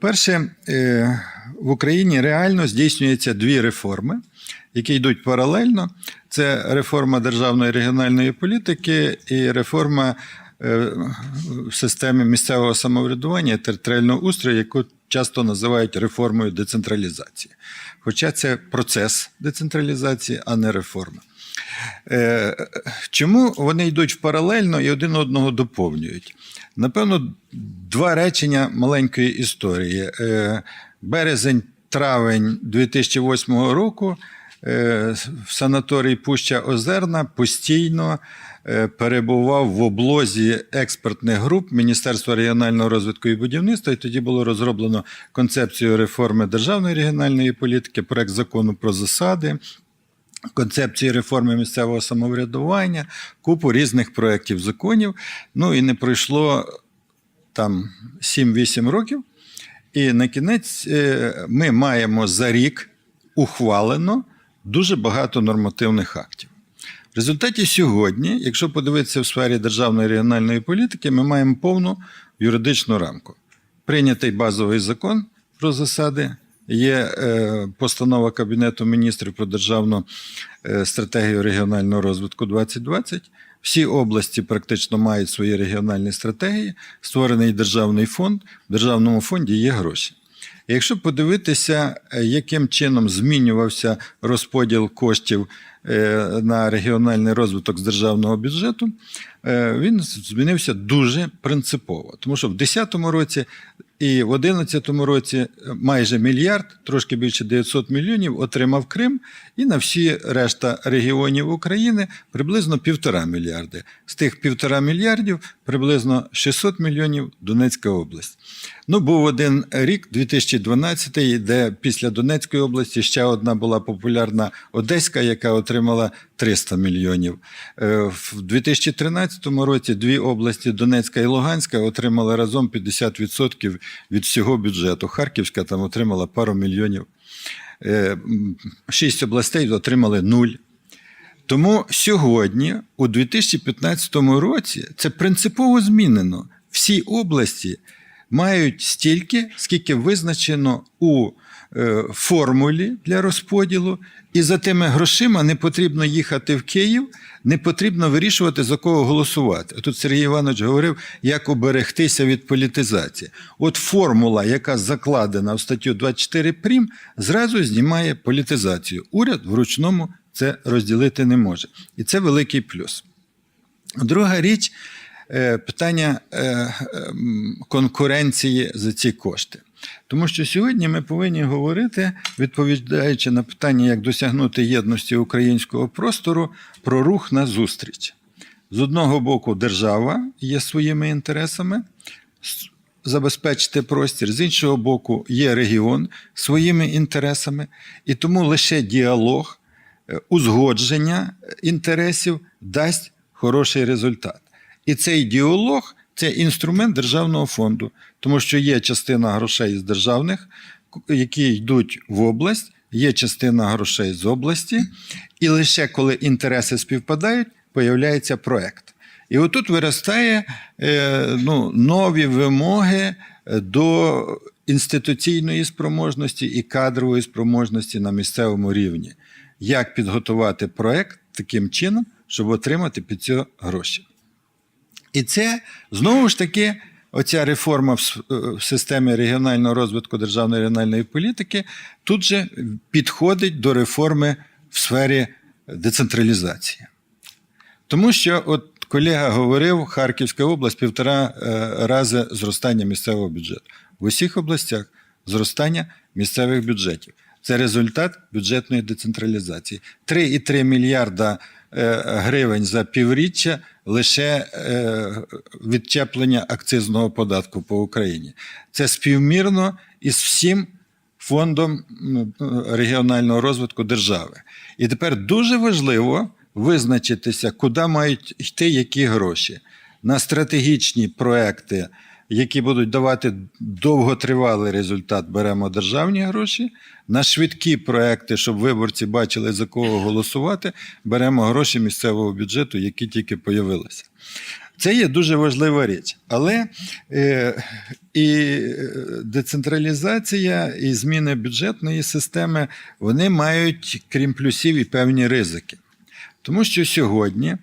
Перше, е, в Україні реально здійснюється дві реформи, які йдуть паралельно. Це реформа державної регіональної політики і реформа е, в системі місцевого самоврядування територіального устрою, яку часто називають реформою децентралізації. Хоча це процес децентралізації, а не реформа. Е, Чому вони йдуть паралельно і один одного доповнюють? Напевно, два речення маленької історії. Е, Березень, травень 2008 року е, в санаторії Пуща Озерна постійно перебував в облозі експертних груп Міністерства регіонального розвитку і будівництва. І тоді було розроблено концепцію реформи державної регіональної політики, проект закону про засади концепції реформи місцевого самоврядування, купу різних проєктів законів. Ну і не пройшло там 7-8 років. І на кінець е, ми маємо за рік ухвалено дуже багато нормативних актів. В результаті сьогодні, якщо подивитися в сфері державної регіональної політики, ми маємо повну юридичну рамку. Прийнятий базовий закон про засади, є е, постанова Кабінету міністрів про державну е, стратегію регіонального розвитку 2020. Всі області практично мають свої регіональні стратегії, створений державний фонд. В державному фонді є гроші. Якщо подивитися, е, яким чином змінювався розподіл коштів на регіональний розвиток з державного бюджету, він змінився дуже принципово. Тому що в 2010 році і в 2011 році майже мільярд, трошки більше 900 мільйонів отримав Крим, і на всі решта регіонів України приблизно півтора мільярди. З тих півтора мільярдів приблизно 600 мільйонів Донецька область. Ну, був один рік, 2012, де після Донецької області ще одна була популярна Одеська, яка отримала 300 мільйонів. Е, В 2013 році дві області Донецька і Луганська отримали разом 50% від всього бюджету. Харківська там отримала пару мільйонів. Е, Шість областей отримали нуль. Тому сьогодні, у 2015 році, це принципово змінено. Всі області мають стільки, скільки визначено у е, формулі для розподілу, і за тими грошима не потрібно їхати в Київ, не потрібно вирішувати, за кого голосувати. Тут Сергій Іванович говорив, як уберегтися від політизації. От формула, яка закладена в статтю 24 прим, зразу знімає політизацію. Уряд в ручному це розділити не може. І це великий плюс. Друга річ питання е, ем, конкуренції за ці кошти. Тому що сьогодні ми повинні говорити, відповідаючи на питання, як досягнути єдності українського простору, про рух на зустріч. З одного боку, держава є своїми інтересами забезпечити простір, з іншого боку, є регіон своїми інтересами, і тому лише діалог, е, узгодження інтересів дасть хороший результат. І цей діалог це інструмент державного фонду, тому що є частина грошей з державних, які йдуть в область, є частина грошей з області, і лише коли інтереси співпадають, появляється проект. І отут виростає е, ну, нові вимоги е, до інституційної спроможності і кадрової спроможності на місцевому рівні. Як підготувати проект таким чином, щоб отримати під це гроші? І це знову ж таки оця реформа е, в системі регіонального розвитку державної регіональної політики тут же підходить до реформи в сфері децентралізації. Тому що, от колега говорив, Харківська область півтора е, рази зростання місцевого бюджету. В усіх областях зростання місцевих бюджетів. Це результат бюджетної децентралізації. 3,3 мільярда гривень за півріччя лише е, відчеплення акцизного податку по Україні. Це співмірно із всім фондом регіонального розвитку держави. І тепер дуже важливо визначитися, куди мають йти які гроші. На стратегічні проекти, які будуть давати довготривалий результат, беремо державні гроші. На швидкі проекти, щоб виборці бачили, за кого голосувати, беремо гроші місцевого бюджету, які тільки появилися. Це є дуже важлива річ. Але е, і е, децентралізація, і зміни бюджетної системи вони мають, крім плюсів, і певні ризики. Тому що сьогодні,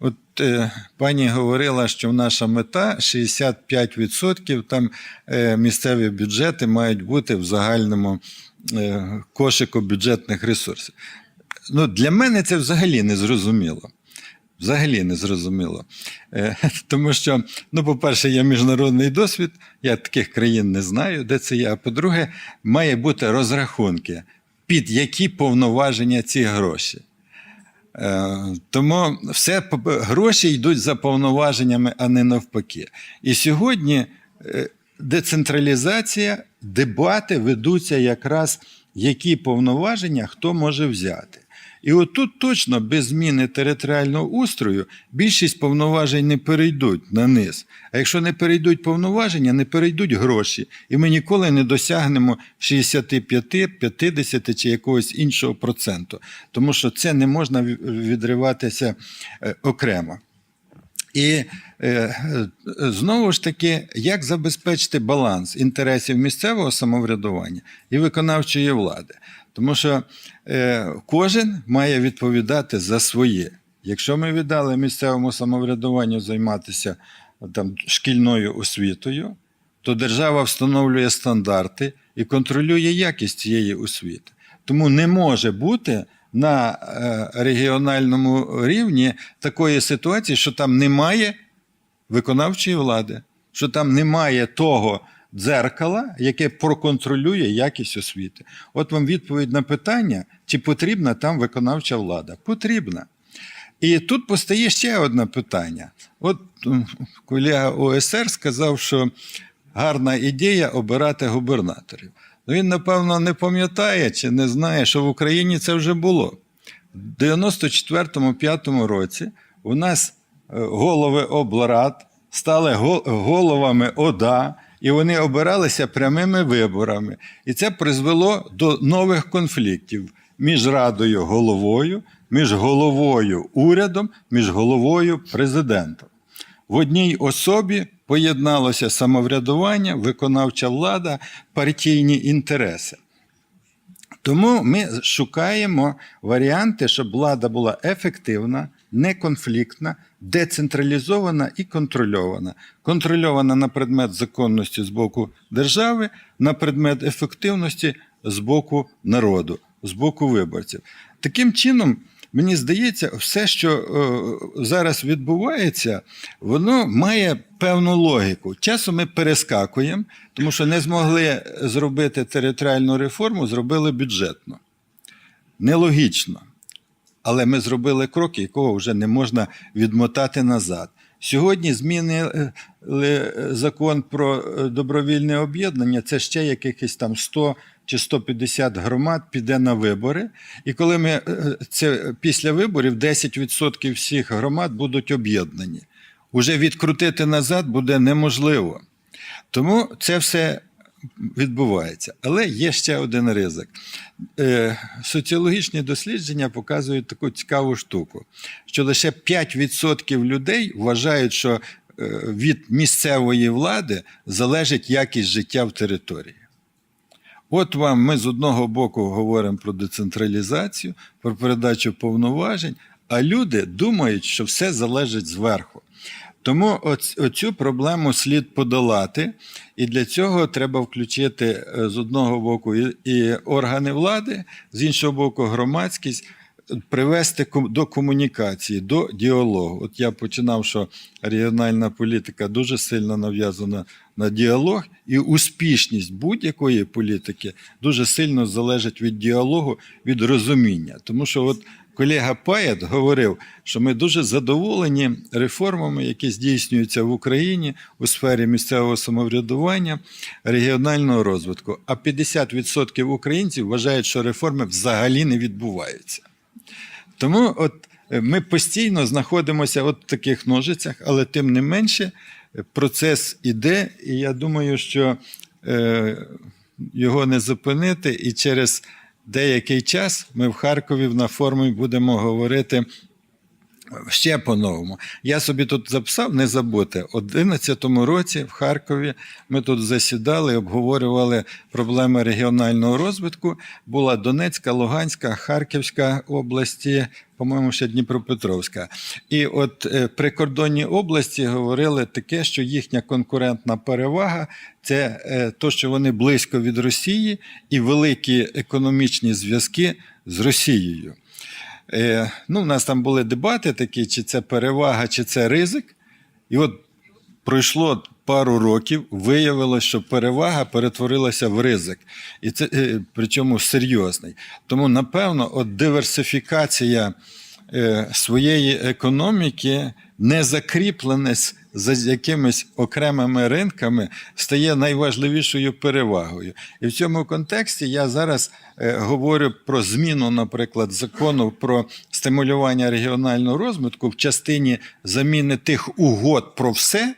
от е, пані говорила, що наша мета 65% там е, місцеві бюджети мають бути в загальному е, кошику бюджетних ресурсів. Ну, для мене це взагалі не зрозуміло. Взагалі не зрозуміло. Е, Тому що, ну, по-перше, є міжнародний досвід, я таких країн не знаю, де це є. А по-друге, має бути розрахунки, під які повноваження ці гроші. Е, Тому все гроші йдуть за повноваженнями, а не навпаки. І сьогодні е, децентралізація, дебати ведуться якраз, які повноваження хто може взяти. І отут точно без зміни територіального устрою більшість повноважень не перейдуть на низ. А якщо не перейдуть повноваження, не перейдуть гроші. І ми ніколи не досягнемо 65, 50 чи якогось іншого проценту. Тому що це не можна відриватися е, окремо. І е, знову ж таки, як забезпечити баланс інтересів місцевого самоврядування і виконавчої влади? Тому що е, кожен має відповідати за своє. Якщо ми віддали місцевому самоврядуванню займатися там, шкільною освітою, то держава встановлює стандарти і контролює якість цієї освіти. Тому не може бути на е, регіональному рівні такої ситуації, що там немає виконавчої влади, що там немає того дзеркала, яке проконтролює якість освіти. От вам відповідь на питання, чи потрібна там виконавча влада. Потрібна. І тут постає ще одне питання. От колега ОСР сказав, що гарна ідея обирати губернаторів. Ну, він, напевно, не пам'ятає чи не знає, що в Україні це вже було. В 94-5 році у нас е, голови облрад стали головами ОДА, і вони обиралися прямими виборами. І це призвело до нових конфліктів між радою головою, між головою урядом, між головою президентом. В одній особі поєдналося самоврядування, виконавча влада, партійні інтереси. Тому ми шукаємо варіанти, щоб влада була ефективна, неконфліктна, децентралізована і контрольована. Контрольована на предмет законності з боку держави, на предмет ефективності з боку народу, з боку виборців. Таким чином, мені здається, все, що е, зараз відбувається, воно має певну логіку. Часом ми перескакуємо, тому що не змогли зробити територіальну реформу, зробили бюджетно. Нелогічно. Але ми зробили крок, якого вже не можна відмотати назад. Сьогодні змінили закон про е, добровільне об'єднання. Це ще якихось там 100 чи 150 громад піде на вибори. І коли ми е, це після виборів 10% всіх громад будуть об'єднані. Уже відкрутити назад буде неможливо. Тому це все відбувається. Але є ще один ризик. Е, Соціологічні дослідження показують таку цікаву штуку, що лише 5% людей вважають, що е, від місцевої влади залежить якість життя в території. От вам ми з одного боку говоримо про децентралізацію, про передачу повноважень, а люди думають, що все залежить зверху. Тому оц- оцю проблему слід подолати, і для цього треба включити е, з одного боку і органи влади, з іншого боку, громадськість, привести до комунікації, до діалогу. От я починав, що регіональна політика дуже сильно нав'язана на діалог, і успішність будь-якої політики дуже сильно залежить від діалогу, від розуміння. Тому що от колега Паєт говорив, що ми дуже задоволені реформами, які здійснюються в Україні у сфері місцевого самоврядування, регіонального розвитку. А 50% українців вважають, що реформи взагалі не відбуваються. Тому от е, ми постійно знаходимося от в таких ножицях, але тим не менше е, процес іде, і я думаю, що е, його не зупинити, і через деякий час ми в Харкові на форумі будемо говорити Ще по-новому. Я собі тут записав, не забути, у 2011 році в Харкові ми тут засідали, обговорювали проблеми регіонального розвитку. Була Донецька, Луганська, Харківська області, по-моєму, ще Дніпропетровська. І от е, прикордонні області говорили таке, що їхня конкурентна перевага це е, то, що вони близько від Росії і великі економічні зв'язки з Росією. Е, ну, у нас там були дебати такі, чи це перевага, чи це ризик. І от пройшло пару років, виявилося, що перевага перетворилася в ризик. І це е, причому серйозний. Тому, напевно, от диверсифікація е, своєї економіки, не закріпленість за якимись окремими ринками, стає найважливішою перевагою. І в цьому контексті я зараз е, говорю про зміну, наприклад, закону про стимулювання регіонального розвитку в частині заміни тих угод про все.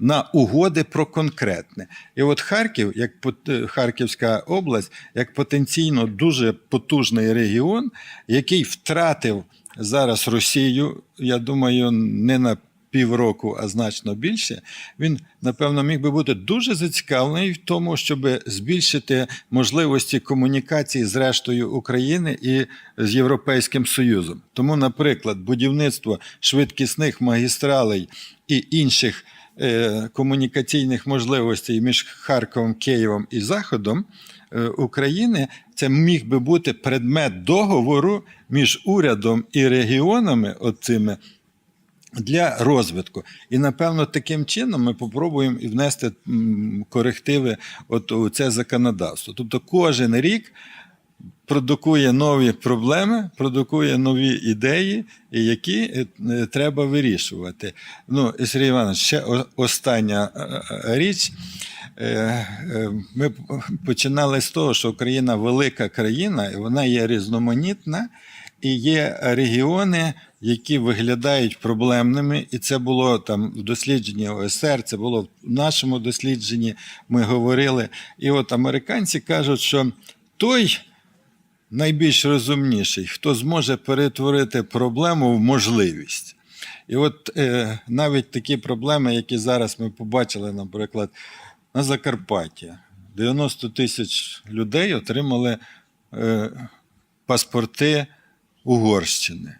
На угоди про конкретне. І от Харків, як пот- Харківська область, як потенційно дуже потужний регіон, який втратив зараз Росію, я думаю, не на півроку, а значно більше, він, напевно, міг би бути дуже зацікавлений в тому, щоб збільшити можливості комунікації з рештою України і з Європейським Союзом. Тому, наприклад, будівництво швидкісних магістралей і інших е, комунікаційних можливостей між Харковом, Києвом і Заходом України, це міг би бути предмет договору між урядом і регіонами оцими для розвитку. І напевно таким чином ми попробуємо і внести корективи от у це законодавство. Тобто кожен рік продукує нові проблеми, продукує нові ідеї, які е, е, треба вирішувати. Ну, Сергій Іванович, ще остання е, е, річ. Е, е, Ми починали з того, що Україна велика країна, і вона є різноманітна, і є регіони, які виглядають проблемними, і це було там в дослідженні ОСР, це було в нашому дослідженні. Ми говорили. І от американці кажуть, що той найбільш розумніший, хто зможе перетворити проблему в можливість. І от е, навіть такі проблеми, які зараз ми побачили, наприклад, на Закарпатті. 90 тисяч людей отримали е, паспорти Угорщини.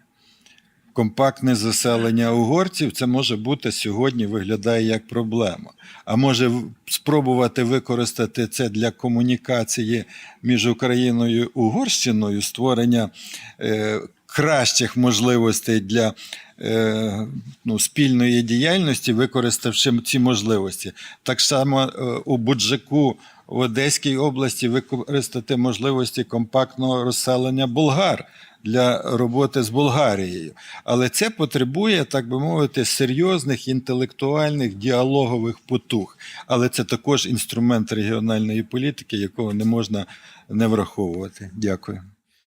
Компактне заселення угорців це може бути сьогодні виглядає як проблема. А може спробувати використати це для комунікації між Україною і Угорщиною, створення е, кращих можливостей для е, ну, спільної діяльності, використавши ці можливості. Так само е, у Буджаку в Одеській області використати можливості компактного розселення болгар для роботи з Болгарією. Але це потребує, так би мовити, серйозних інтелектуальних діалогових потуг. Але це також інструмент регіональної політики, якого не можна не враховувати. Дякую.